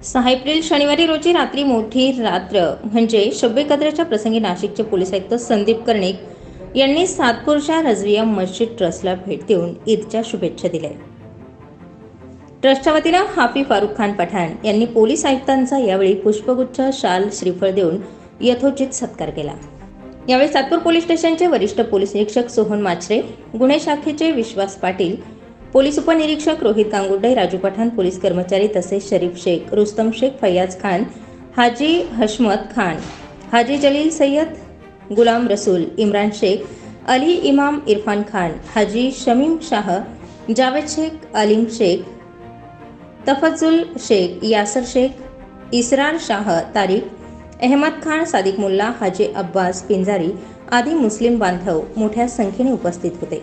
सहा एप्रिल शनिवारी रोजी रात्री मोठी रात्र म्हणजे शब्बे कदराच्या प्रसंगी नाशिकचे पोलीस आयुक्त संदीप कर्णिक यांनी सातपूरच्या रजविया मस्जिद ट्रस्टला भेट देऊन ईदच्या शुभेच्छा दिल्या. ट्रस्टच्या वतीनं हाफी फारुख खान पठाण यांनी पोलीस आयुक्तांचा यावेळी पुष्पगुच्छ शाल श्रीफळ देऊन यथोचित सत्कार केला. यावेळी सातपूर पोलीस स्टेशनचे वरिष्ठ पोलीस निरीक्षक सोहन माचरे गुन्हे शाखेचे विश्वास पाटील पोलीस उपनिरीक्षक रोहित गांगुर्डे राजू पठाण पोलीस कर्मचारी तसेच शरीफ शेख रुस्तम शेख फैयाज खान हाजी हशमत खान हाजी जलील सय्यद गुलाम रसूल इम्रान शेख अली इमाम इरफान खान हाजी शमीम शाह जावेद शेख अलीम शेख तफजुल शेख यासर शेख इसरार शाह तारिक अहमद खान सादिक मुल्ला हाजी अब्बास पिंजारी आदी मुस्लिम बांधव मोठ्या संख्येने उपस्थित होते.